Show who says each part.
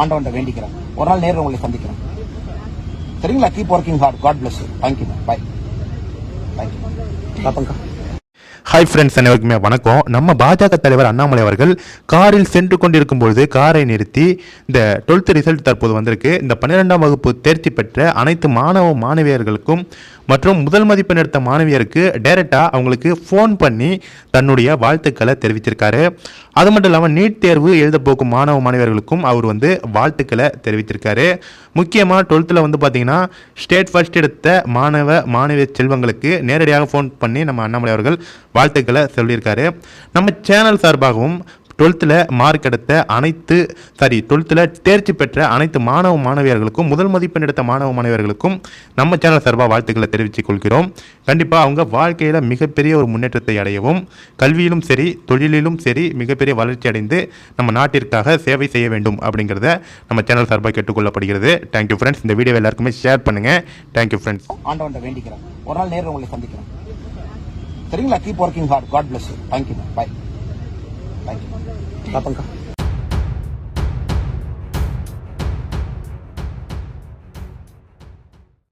Speaker 1: ஆண்டவன்ட்ட வேண்டிக்கிறேன். ஒரு நாள் நேரில் உங்களை சந்திக்கிறேன். சரிங்களா? Keep working hard God bless you thank you bye thank you
Speaker 2: hi friends அனைவருக்குமே வணக்கம். நம்ம பாஜக தலைவர் அண்ணாமலை அவர்கள் காரில் சென்று கொண்டிருக்கும் பொழுது காரை நிறுத்தி இந்த டுவெல்த் ரிசல்ட் தற்போது வந்திருக்கு. இந்த பன்னிரெண்டாம் வகுப்பு தேர்ச்சி பெற்ற அனைத்து மாணவ மாணவியர்களுக்கும் மற்றும் முதல் மதிப்பெண் எடுத்த மாணவியருக்கு டைரெக்டாக அவங்களுக்கு ஃபோன் பண்ணி தன்னுடைய வாழ்த்துக்களை தெரிவித்திருக்காரு. அது மட்டும் இல்லாமல் நீட் தேர்வு எழுத போக்கும் மாணவ மாணவியர்களுக்கும் அவர் வந்து வாழ்த்துக்களை தெரிவித்திருக்காரு. முக்கியமாக டுவெல்த்தில் வந்து பார்த்தீங்கன்னா ஸ்டேட் ஃபர்ஸ்ட் எடுத்த மாணவ மாணவிய செல்வங்களுக்கு நேரடியாக ஃபோன் பண்ணி நம்ம அண்ணாமலை அவர்கள் வாழ்த்துக்களை சொல்லியிருக்காரு. நம்ம சேனல் சார்பாகவும் டுவெல்த்தில் மார்க் எடுத்த அனைத்து சாரி டுவெல்த்தில் தேர்ச்சி பெற்ற அனைத்து மாணவ மாணவியர்களுக்கும் முதல் மதிப்பெண் எடுத்த மாணவ மாணவியர்களுக்கும் நம்ம சேனல் சார்பாக வாழ்த்துக்களை தெரிவித்துக் கொள்கிறோம். கண்டிப்பாக அவங்க வாழ்க்கையில் மிகப்பெரிய ஒரு முன்னேற்றத்தை அடையவும் கல்வியிலும் சரி தொழிலிலும் சரி மிகப்பெரிய வளர்ச்சி அடைந்து நம்ம நாட்டிற்காக சேவை செய்ய வேண்டும் அப்படிங்கிறத நம்ம சேனல் சார்பாக கேட்டுக்கொள்ளப்படுகிறது. தேங்க்யூ ஃப்ரெண்ட்ஸ் இந்த வீடியோ எல்லாருக்குமே ஷேர் பண்ணுங்கள் தேங்க்யூ ஃப்ரெண்ட்ஸ்
Speaker 1: ஆண்டவன் வேண்டிக்கிறேன். ஒரு நாள் நேரில் உங்களை சந்திக்கிறேன். சரிங்களா? Keep working hard God bless you thank you bye thank you Papangka.